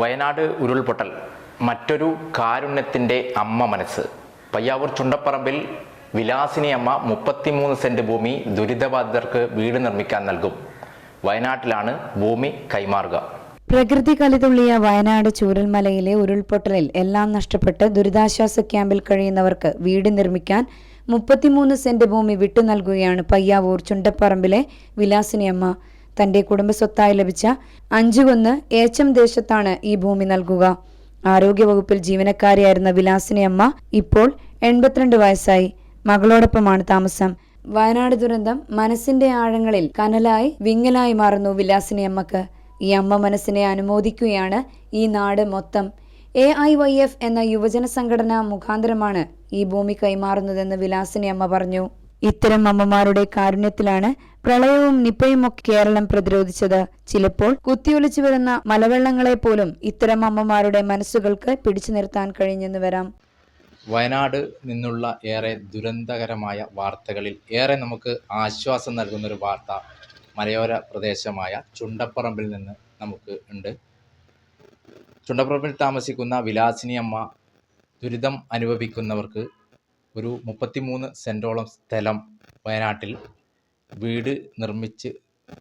വയനാട് ഉരുൾപൊട്ടൽ മറ്റൊരു കാരുണ്യത്തിന്റെ അമ്മ മനസ്സ്. പയ്യാവൂർ ചുണ്ടപ്പറമ്പിൽ വിലാസിനി അമ്മ മുപ്പത്തിമൂന്ന് സെന്റ് ഭൂമി ദുരിതബാധിതർക്ക് വീട് നിർമ്മിക്കാൻ നൽകും. വയനാട്ടിലാണ് ഭൂമി കൈമാറുക. പ്രകൃതി കലിതുള്ളിയ വയനാട് ചൂരൽമലയിലെ ഉരുൾപൊട്ടലിൽ എല്ലാം നഷ്ടപ്പെട്ട് ദുരിതാശ്വാസ ക്യാമ്പിൽ കഴിയുന്നവർക്ക് വീട് നിർമ്മിക്കാൻ മുപ്പത്തിമൂന്ന് സെന്റ് ഭൂമി വിട്ടു നൽകുകയാണ് പയ്യാവൂർ ചുണ്ടപ്പറമ്പിലെ വിലാസിനിയമ്മ തന്റെ കുടുംബസ്വത്തായി ലഭിച്ച അഞ്ചുകുന്ന് ഏച്ചം ദേശത്താണ് ഈ ഭൂമി നൽകുക. ആരോഗ്യവകുപ്പിൽ ജീവനക്കാരിയായിരുന്ന വിലാസിനിയമ്മ ഇപ്പോൾ എൺപത്തിരണ്ട് വയസ്സായി. മകളോടൊപ്പമാണ് താമസം. വയനാട് ദുരന്തം മനസ്സിന്റെ ആഴങ്ങളിൽ കനലായി വിങ്ങലായി മാറുന്നു വിലാസിനിയമ്മക്ക് ഈ അമ്മ മനസ്സിനെ അനുമോദിക്കുകയാണ് ഈ നാട് മൊത്തം. എ ഐ വൈ എഫ് എന്ന യുവജന സംഘടന മുഖാന്തരമാണ് ഈ ഭൂമി കൈമാറുന്നതെന്ന് വിലാസിനി അമ്മ പറഞ്ഞു. ഇത്തരം അമ്മമാരുടെ കാരുണ്യത്തിലാണ് പ്രളയവും നിപ്പയും ഒക്കെ കേരളം പ്രതിരോധിച്ചത്. ചിലപ്പോൾ കുത്തിയൊലിച്ചു വരുന്ന മലവെള്ളങ്ങളെ പോലും ഇത്തരം അമ്മമാരുടെ മനസ്സുകൾക്ക് പിടിച്ചു നിർത്താൻ കഴിഞ്ഞെന്ന് വരാം. വയനാട് നിന്നുള്ള ഏറെ ദുരന്തകരമായ വാർത്തകളിൽ ഏറെ നമുക്ക് ആശ്വാസം നൽകുന്ന ഒരു വാർത്ത മലയോര പ്രദേശമായ ചുണ്ടപ്പറമ്പിൽ നിന്ന് നമുക്ക് ഉണ്ട്. ചുണ്ടപ്പറമ്പിൽ താമസിക്കുന്ന വിലാസിനി അമ്മ ദുരിതം അനുഭവിക്കുന്നവർക്ക് ഒരു മുപ്പത്തിമൂന്ന് സെന്റോളം സ്ഥലം വയനാട്ടിൽ വീട് നിർമ്മിച്ച്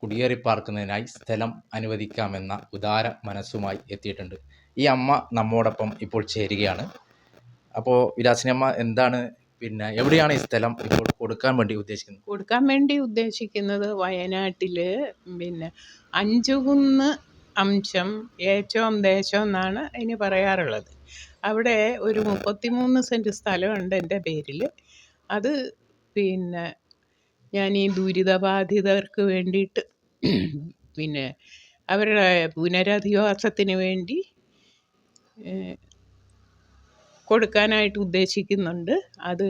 കുടിയേറി പാർക്കുന്നതിനായി സ്ഥലം അനുവദിക്കാമെന്ന ഉദാര മനസ്സുമായി എത്തിയിട്ടുണ്ട്. ഈ അമ്മ നമ്മോടൊപ്പം ഇപ്പോൾ ചേരുകയാണ്. അപ്പോൾ വിലാസിനി അമ്മ എന്താണ് പിന്നെ എവിടെയാണ് ഈ സ്ഥലം ഇപ്പോൾ കൊടുക്കാൻ വേണ്ടി ഉദ്ദേശിക്കുന്നത്? കൊടുക്കാൻ വേണ്ടി ഉദ്ദേശിക്കുന്നത് വയനാട്ടിൽ പിന്നെ അഞ്ചുകുന്ന് അംശം ഏറ്റവും ദേശം എന്നാണ് ഇനി പറയാറുള്ളത്. അവിടെ ഒരു മുപ്പത്തിമൂന്ന് സെന്റ് സ്ഥലമുണ്ട് എന്റെ പേരിൽ അത് പിന്നെ ഞാൻ ഈ ദുരിതബാധിതർക്ക് വേണ്ടിയിട്ട് പിന്നെ അവരുടെ പുനരധിവാസത്തിന് വേണ്ടി കൊടുക്കാനായിട്ട് ഉദ്ദേശിക്കുന്നുണ്ട്. അത്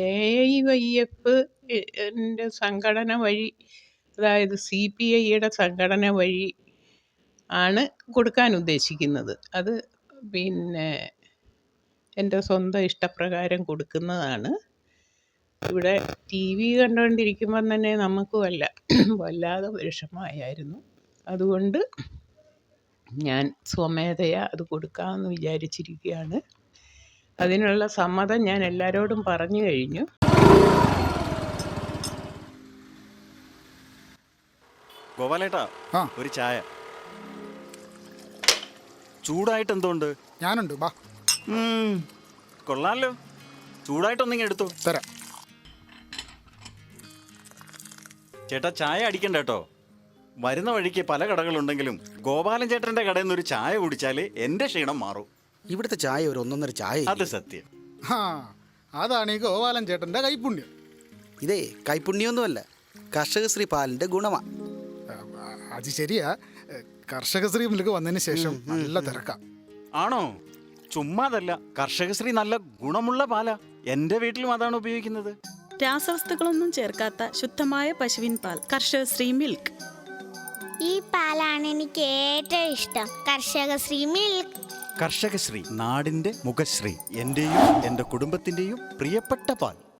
എ ഐ വൈ എഫ് എന്റെ സംഘടന വഴി അതായത് സി പി ഐയുടെ സംഘടന വഴി ആണ് കൊടുക്കാൻ ഉദ്ദേശിക്കുന്നത്. അത് പിന്നെ എന്റെ സ്വന്തം ഇഷ്ടപ്രകാരം കൊടുക്കുന്നതാണ്. ഇവിടെ ടി വി കണ്ടുകൊണ്ടിരിക്കുമ്പം തന്നെ നമുക്ക് വല്ല വല്ലാതെ വിഷമമായിരുന്നു. അതുകൊണ്ട് ഞാൻ സ്വമേധയാ അത് കൊടുക്കാമെന്ന് വിചാരിച്ചിരിക്കുകയാണ്. അതിനുള്ള സമ്മതം ഞാൻ എല്ലാവരോടും പറഞ്ഞു കഴിഞ്ഞു. ഗോപാലേട്ടാ ഒരു ചായ. ചൂടായിട്ട് എന്തുണ്ട് ഞാനുണ്ട് ബാ. കൊള്ളാലോ. ചൂടായിട്ടൊന്നിങ്ങനെ എടുത്തു. തരാം. ചേട്ടാ ചായ അടിക്കണ്ട കേട്ടോ. വരുന്ന വഴിക്ക് പല കടകളുണ്ടെങ്കിലും ഗോപാലൻ ചേട്ടന്റെ കടയിൽ നിന്ന് ഒരു ചായ കുടിച്ചാൽ എന്റെ ക്ഷീണം മാറും. ഇവിടുത്തെ ചായ ഒരു ഒന്നൊന്നര ചായ അത് സത്യം. ആ അതാണ് ഈ ഗോപാലൻ ചേട്ടന്റെ കൈപ്പുണ്യം ഇതേ കൈപ്പുണ്യൊന്നുമല്ല കർഷകശ്രീ പാലിന്റെ ഗുണമാ. അത് ശരിയാ. കർഷകശ്രീ മിൽക്ക് വന്നതിന് ശേഷം നല്ല തിരക്കാം. ആണോ? ചുമ്മാതല്ല കർഷകശ്രീ നല്ല ഗുണമുള്ള പാലാ. എന്റെ വീട്ടിലും അതാണ് ഉപയോഗിക്കുന്നത്. രാസവസ്തുക്കളൊന്നും ചേർക്കാത്ത ശുദ്ധമായ പശുവിൻ പാൽ കർഷക ശ്രീ മിൽക്ക്. ഈ പാലാണ് എനിക്ക് ഏറ്റവും ഇഷ്ടം. കർഷക ശ്രീ മിൽക്ക്. കർഷകശ്രീ നാടിന്റെ മുഖശ്രീ എന്റെയും എന്റെ കുടുംബത്തിന്റെയും പ്രിയപ്പെട്ട പാൽ.